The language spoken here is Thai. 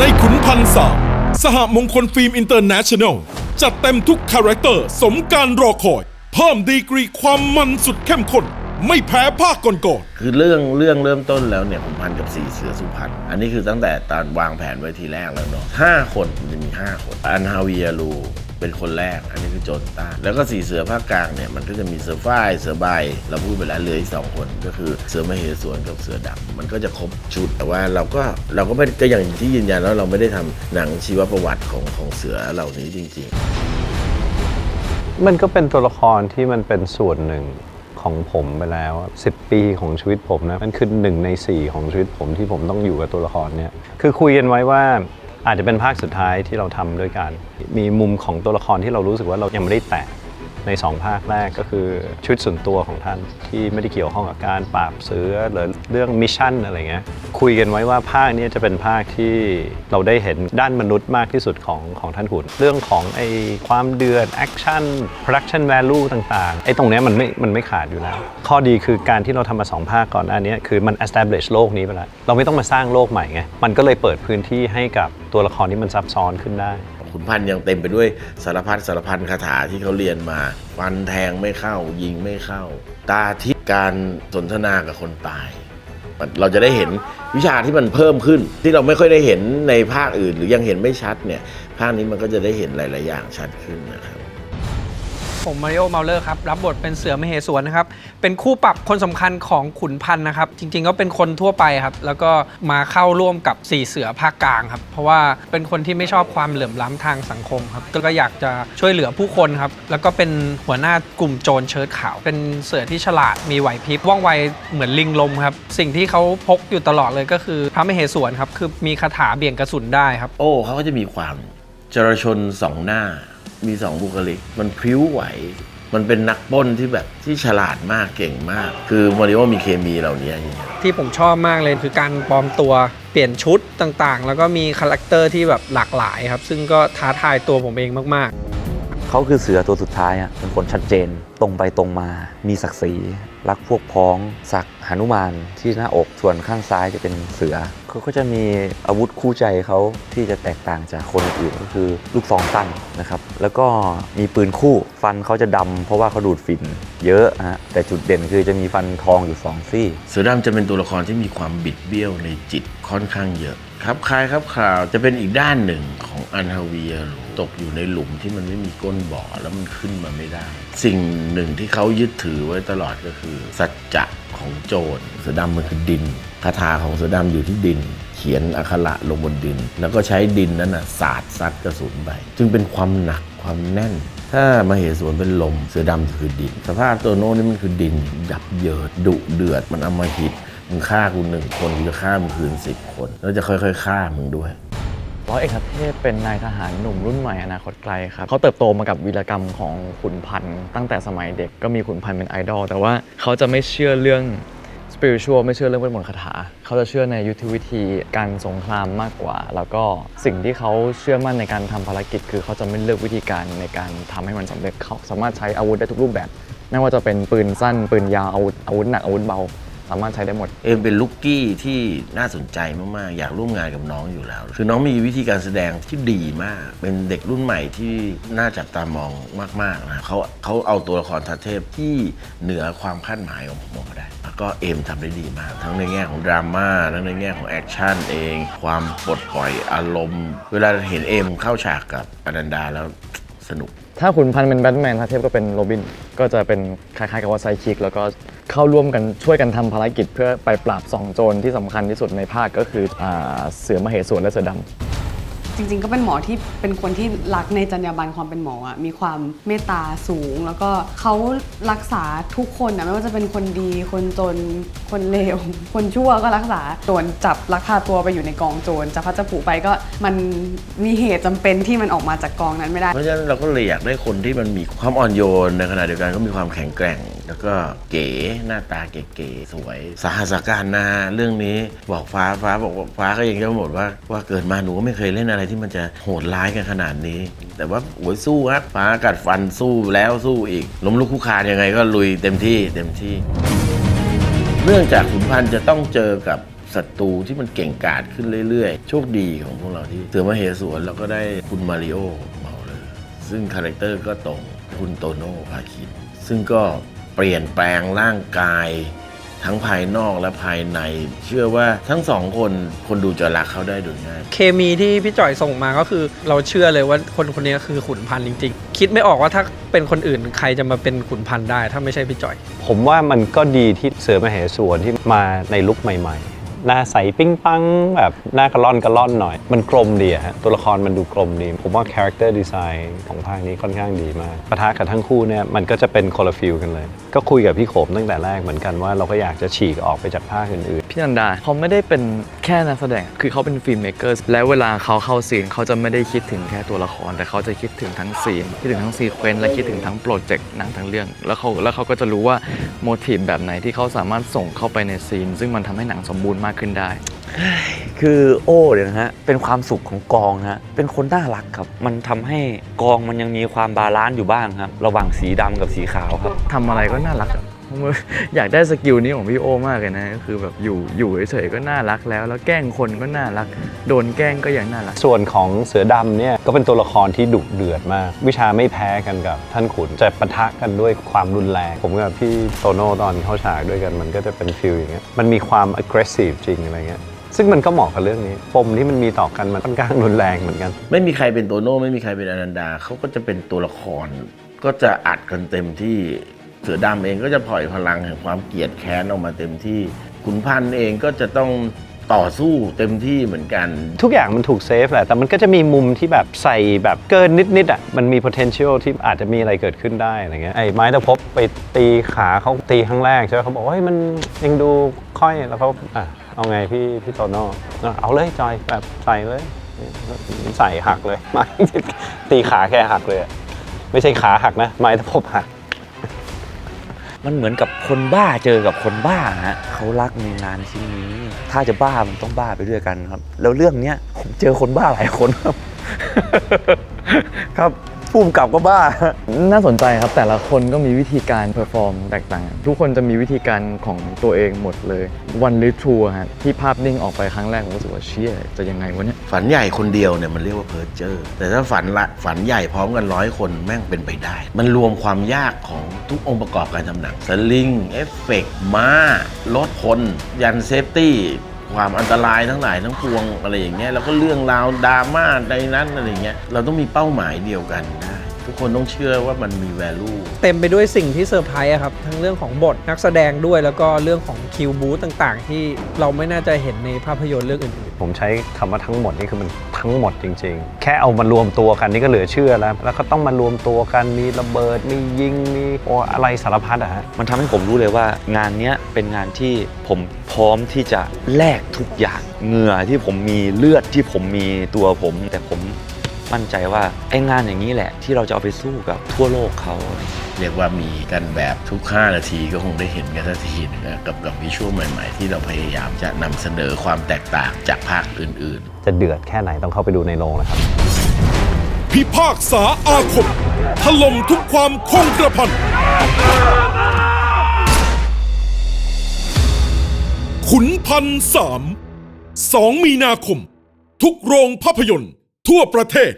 ในขุนพันสามสหมงคลฟิล์มอินเตอร์เนชั่นแนลจัดเต็มทุกคาแรคเตอร์ สมการรอคอย เพิ่มดีกรีความมันสุดเข้มข้นไม่แพ้ภาคก่อนๆคือเรื่องเรื่องเริ่มต้นแล้วเนี่ยผมพันกับสี่เสือสุพรรณอันนี้คือตั้งแต่ตอนวางแผนไว้ทีแรกแล้วเนาะห้าคนมันจะมีห้าคนอันฮาเวียรู เป็นคนแรก อันนี้คือโจนต้าแล้วก็สี่เสือภาคกลางเนี่ยมันก็จะมีเสือฝ้ายเสือใบเราพูดไปแล้วเหลืออีกสองคนก็คือเสือมเหสวนกับเสือดำมันก็จะครบชุดแต่ว่าเราก็เราก็ไม่ก็อย่างที่ยืนยันแล้วเราไม่ได้ทำหนังชีวประวัติของของเสือเหล่านี้จริง ๆ มันก็เป็นตัวละครที่มันเป็นส่วนหนึ่งของผมไปแล้ว 10 ปีของชีวิตผมนะมันคือหนึ่งใน 4 ของชีวิตผมที่ผมต้องอยู่กับตัวละครเนี่ยคือคุยกันไว้ว่า อาจจะเป็นภาคสุดท้ายที่เราทำด้วยกัน มีมุมของตัวละครที่เรารู้สึกว่าเรายังไม่ได้แตะ ใน 2 ภาคแรกก็คือชีวิตส่วนตัวของท่านที่ไม่ได้เกี่ยวข้องกับการปราบเสือหรือเรื่องมิชชั่นอะไรเงี้ยคุยกันไว้ว่าภาคนี้จะเป็นภาคที่เราได้เห็นด้านมนุษย์มากที่สุดของของท่านหุ่นเรื่องของไอ้ความเดือดแอคชั่น production value ต่างๆไอ้ตรงเนี้ยมันไม่มันไม่ขาดอยู่แล้ว ข้อดีคือการที่เราทำมาสองภาคก่อนอันนี้คือมัน establish โลกนี้ไปแล้วเราไม่ต้องมาสร้างโลกใหม่ไงมันก็เลยเปิดพื้นที่ให้กับตัวละครที่มันซับซ้อนขึ้นได้ ขุนพันธ์ยังเต็มไปด้วยสารพัดสารพันคาถาที่เขาเรียนมาฟันแทงไม่เข้า ยิงไม่เข้า ตาทิพย์การสนทนากับคนตายเราจะได้เห็นวิชาที่มันเพิ่มขึ้น ที่เราไม่ค่อยได้เห็นในภาคอื่น หรือยังเห็นไม่ชัดเนี่ยภาคนี้มันก็จะได้เห็นหลาย ๆ อย่างชัดขึ้นนะครับ ผมมาริโอเมาเลอร์ครับ รับบทเป็นเสือมเหสวนนะครับ เป็นคู่ปรับคนสำคัญของขุนพันธ์นะครับ จริงๆก็เป็นคนทั่วไปครับ แล้วก็มาเข้าร่วมกับสี่เสือภาคกลางครับ เพราะว่าเป็นคนที่ไม่ชอบความเหลื่อมล้ำทางสังคมครับ ก็อยากจะช่วยเหลือผู้คนครับ แล้วก็เป็นหัวหน้ากลุ่มโจรเชิ้ตขาว เป็นเสือที่ฉลาด มีไหวพริบ ว่องไว เหมือนลิงลมครับ สิ่งที่เขาพกอยู่ตลอดเลยก็คือพระมเหสวนครับ คือมีคาถาเบี่ยงกระสุนได้ครับ โอ้เขาก็จะมีความจรชนสองหน้า มีสองบุคลิก มันพริ้วไหว มันเป็นนักป้นที่แบบที่ฉลาดมากเก่งมาก คือมาริโอมีเคมีเหล่านี้อย่างเงี้ยที่ผมชอบมากเลยคือการปลอมตัวเปลี่ยนชุดต่างๆ แล้วก็มีคาแรคเตอร์ที่แบบหลากหลายครับ ซึ่งก็ท้าทายตัวผมเองมาก เขาคือเสือตัวสุดท้ายอะเป็นคนชัดเจน ตรงไปตรงมา มีศักดิ์ศรีรักพวกพ้องสักหนุมานที่หน้าอกส่วนข้างซ้ายจะเป็นเสือเขาก็จะมีอาวุธคู่ใจเขาที่จะแตกต่างจากคนอื่นก็คือลูกซองสั้นนะครับ แล้วก็มีปืนคู่ฟันเขาจะดำเพราะว่าเขาดูดฝิ่นเยอะฮะแต่จุดเด่นคือจะมีฟันทองอยู่สองซี่ เสือดำจะเป็นตัวละครที่มีความบิดเบี้ยวในจิตค่อนข้างเยอะครับคล้ายครับข่าวจะเป็นอีกด้านหนึ่งของอันฮาเวีย ตกอยู่ในหลุมที่มันไม่มีก้นบ่อแล้วมันขึ้นมาไม่ได้ สิ่งหนึ่งที่เขายึดถือไว้ตลอดก็คือ สัจจะของโจรเสือดำมันคือดินคาถาของเสือดำอยู่ที่ดิน เขียนอักขระลงบนดิน แล้วก็ใช้ดินนั้นนะสาดซัดกระสุนไปจึงเป็นความหนักความแน่น ถ้ามาเหสวนเป็นลมเสือดำคือดิน สภาพตัวโน้นนี่มันคือดินยับเยิดดุเดือดมันอมาหิดมึงฆ่ากูหนึ่งคนกูจะฆ่ามึงคืนสิบคน แล้วจะค่อยๆฆ่ามึงด้วย ร้อยเอกเทพเป็นนายทหารหนุ่มรุ่นใหม่อนาคตไกลครับเขาเติบโตมากับวีรกรรมของขุนพันธ์ตั้งแต่สมัยเด็กก็มีขุนพันธ์เป็นไอดอลแต่ว่าเขาจะไม่เชื่อเรื่องสปิริชวลไม่เชื่อเรื่องเวทมนต์คาถา เขาจะเชื่อในยุทธวิธีการสงครามมากกว่า แล้วก็สิ่งที่เขาเชื่อมั่นในการทำภารกิจ คือเขาจะไม่เลือกวิธีการในการทำให้มันสำเร็จเขาสามารถใช้อาวุธได้ทุกรูปแบบ ไม่ว่าจะเป็นปืนสั้นปืนยาวอาวุธอาวุธหนักอาวุธเบา สามารถใช้ได้หมด เอ็มเป็นลูกกี้ที่น่าสนใจมาก ๆ อยากร่วมงานกับน้องอยู่แล้ว คือน้องมีวิธีการแสดงที่ดีมาก เป็นเด็กรุ่นใหม่ที่น่าจับตามองมากๆนะเขาเขาเอาตัวละครทัศเทพที่เหนือความคาดหมายของผมออกมาได้ แล้วก็เอมทำได้ดีมาก ทั้งในแง่ของดราม่าทั้งในแง่ของแอคชั่นเอง ความปลดปล่อยอารมณ์ เวลาเห็นเอมเข้าฉากกับอนันดาแล้วสนุก ถ้าขุนพันธ์เป็นแบทแมนถ้าเทพก็เป็นโรบิน ก็จะเป็นคล้ายๆกับว่าไซคิก แล้วก็เข้าร่วมกันช่วยกันทำภารกิจเพื่อไปปราบสองโจรที่สำคัญที่สุดในภาคก็คืออเสือมเหสวนและเสือดำ จริง ๆ ก็เป็นหมอที่เป็นคนที่รักในจรรยาบรรณความเป็นหมออะมีความเมตตาสูง แล้วก็เขารักษาทุกคนอะไม่ว่าจะเป็นคนดีคนจนคนเลว คนชั่วก็รักษาโดนจับลักพาตัวไปอยู่ในกองโจรจะพัดจะผูไปก็มันมีเหตุจำเป็นที่มันออกมาจากกองนั้นไม่ได้ เพราะฉะนั้นเราก็เลยอยากได้คนที่มันมีความอ่อนโยนในขณะเดียวกันก็มีความแข็งแกร่ง แล้วก็เก๋หน้าตาเก๋ๆสวย สาหัสการนาเรื่องนี้บอกฟ้าฟ้าบอกว่าฟ้าก็ยังจะหมดว่าว่าเกิดมาหนูก็ไม่เคยเล่นอะไรที่มันจะโหดร้ายกันขนาดนี้ แต่ว่าโอ้ยสู้ครับฟ้ากัดฟันสู้แล้วสู้อีกล้มลุกคลุกคานยังไงก็ลุยเต็มที่เต็มที่ เนื่องจากขุนพันธ์จะต้องเจอกับศัตรูที่มันเก่งกาจขึ้นเรื่อยๆ โชคดีของพวกเราที่เสือมาเหสวนแล้วก็ได้คุณมาริโอเมาเลย ซึ่งคาแรคเตอร์ก็ตรงคุณโตโน่พาคินซึ่งก็ เปลี่ยนแปลงร่างกาย ทั้งภายนอกและภายใน เชื่อว่าทั้งสองคนคนดูจะรักเขาได้โดยง่าย เคมีที่พี่จ่อยส่งมาก็คือ เราเชื่อเลยว่าคนคนนี้คือขุนพันธ์จริง ๆ คิดไม่ออกว่าถ้าเป็นคนอื่นใครจะมาเป็นขุนพันธ์ได้ ถ้าไม่ใช่พี่จ่อย ผมว่ามันก็ดีที่เสือมเหสวนที่มาในลุคใหม่ ๆ หน้าใสปิ้งปังแบบหน้ากระล่อนกระล่อนหน่อย มันกลมดีอะฮะตัวละครมันดูกลมดี ผมว่า character design ของภาคนี้ค่อนข้างดีมากปะทะกับทั้งคู่เนี่ยมันก็จะเป็นคนละฟิลกันเลย ก็คุยกับพี่โขมตั้งแต่แรกเหมือนกันว่าเราก็อยากจะฉีกออกไปจากภาคอื่นๆพี่นันดาเขาไม่ได้เป็นแค่นักแสดง คือเขาเป็นฟิล์มเมกเกอร์แล้วเวลาเขาเข้าซีนเขาจะไม่ได้คิดถึงแค่ตัวละคร แต่เขาจะคิดถึงทั้งซีน คิดถึงทั้งซีเควนต์และคิดถึงทั้งโปรเจกต์หนังทั้งเรื่อง แล้วเขาแล้วเขาก็จะรู้ว่าโมทีฟแบบไหนที่เขาสามารถส่งเข้าไปในซีน ซึ่งมันทำให้หนังสมบูรณ์มากขึ้นได้ คือโอ้เนี่ยนะฮะเป็นความสุขของกองนะฮะเป็นคนน่ารักครับ มันทำให้กองมันยังมีความบาลานซ์อยู่บ้างครับ ระหว่างสีดำกับสีขาวครับ ทำอะไรก็น่ารักอะผม อยากได้สกิลนี้ของพี่โอมากเลยนะก็คือแบบอยู่อยู่เฉยๆก็น่ารักแล้ว แล้วแกล้งคนก็น่ารัก โดนแกล้งก็ยังน่ารัก ส่วนของเสือดำเนี่ยก็เป็นตัวละครที่ดุเดือดมาก วิชาไม่แพ้กันกับท่านขุนจะปะทะกันด้วยความรุนแรง ผมกับพี่โตโน่ตอนเข้าฉากด้วยกันมันก็จะเป็นฟิลอย่างเงี้ยมันมีความ aggressive จริงอะไรเงี้ยซึ่งมันก็เหมาะกับเรื่องนี้ปมที่มันมีต่อกันมันค่อนข้างรุนแรงเหมือนกัน ไม่มีใครเป็นโตโน่ไม่มีใครเป็นอนันดาเขาก็จะเป็นตัวละคร ก็จะอัดกันเต็มที่ เสือดำเองก็จะปล่อยพลังแห่งความเกลียดแค้นออกมาเต็มที่ขุนพันธ์เองก็จะต้องต่อสู้เต็มที่เหมือนกัน ทุกอย่างมันถูกเซฟแหละ แต่มันก็จะมีมุมที่แบบใส่แบบเกินนิดๆอะ มันมี potential ที่อาจจะมีอะไรเกิดขึ้นได้อะไรเงี้ย ไอ้ไม้ตะพบไปตีขาเขาตีครั้งแรกใช่ไหมเขาบอกว่าเฮ้ยมันยังดูค่อยแล้วเขาอะเอาไงพี่พี่โตโน่อะเอาเลยจอยแบบใส่เลย ใส่หักเลยไม้ตีขาแค่หักเลย ไม่ใช่ขาหักนะ ไม้ตะพบหัก มันเหมือนกับคนบ้าเจอกับคนบ้าฮะเขารักในงานชิ้นนี้ ถ้าจะบ้ามันต้องบ้าไปด้วยกันครับ แล้วเรื่องเนี้ยผมเจอคนบ้าหลายคนครับ ครับ ภูมิกับก็บ้า น่าสนใจครับแต่ละคนก็มีวิธีการเพอร์ฟอร์มแตกต่างกันทุกคนจะมีวิธีการของตัวเองหมดเลยวันลิทัวร์ฮะที่ภาพนิ่งออกไปครั้งแรกผมรู้สึกว่าเชี่ยจะยังไงวะเนี่ยฝันใหญ่คนเดียวเนี่ยมันเรียกว่าเพอร์เจอร์ แต่ถ้าฝันละฝันใหญ่พร้อมกันร้อยคนแม่งเป็นไปได้ มันรวมความยากของทุกองค์ประกอบการทำหนังสลิงเอฟเฟกต์ม้ารถคนยันเซฟตี้ ความอันตรายทั้งหลายทั้งปวงอะไรอย่างเงี้ยแล้วก็เรื่องราวดราม่าในนั้นอะไรอย่างเงี้ยเราต้องมีเป้าหมายเดียวกันนะ ทุกคนต้องเชื่อว่ามันมี value เต็มไปด้วยสิ่งที่เซอร์ไพรส์อะครับ ทั้งเรื่องของบทนักแสดงด้วยแล้วก็เรื่องของคิวบูธต่างๆ ที่เราไม่น่าจะเห็นในภาพยนตร์เรื่องอื่นผมใช้คำว่าทั้งหมดนี่คือมันทั้งหมดจริง ๆ แค่เอามารวมตัวกันนี่ก็เหลือเชื่อแล้ว แล้วก็ต้องมารวมตัวกันมีระเบิดมียิงมีโอ้อะไรสารพัดอะฮะ มันทำให้ผมรู้เลยว่างานเนี้ยเป็นงานที่ผมพร้อมที่จะแลกทุกอย่างเหงื่อที่ผมมีเลือดที่ผมมีตัวผม แต่ผม มั่นใจว่าไอ้งานอย่างนี้แหละ ที่เราจะเอาไปสู้กับทั่วโลกเขา เรียกว่ามีกันแบบทุก 5 นาทีก็คงได้เห็นกันทันทีนึงนะกับกับวิชวลใหม่ๆ ที่เราพยายามจะนำเสนอความแตกต่างจากภาคอื่นๆ จะเดือดแค่ไหนต้องเข้าไปดูในโรงนะครับ พิพากษาอาคมถล่มทุกความคงกระพัน ขุนพันสามสองมีนาคม ทุกโรงภาพยนตร์ ทั่วประเทศ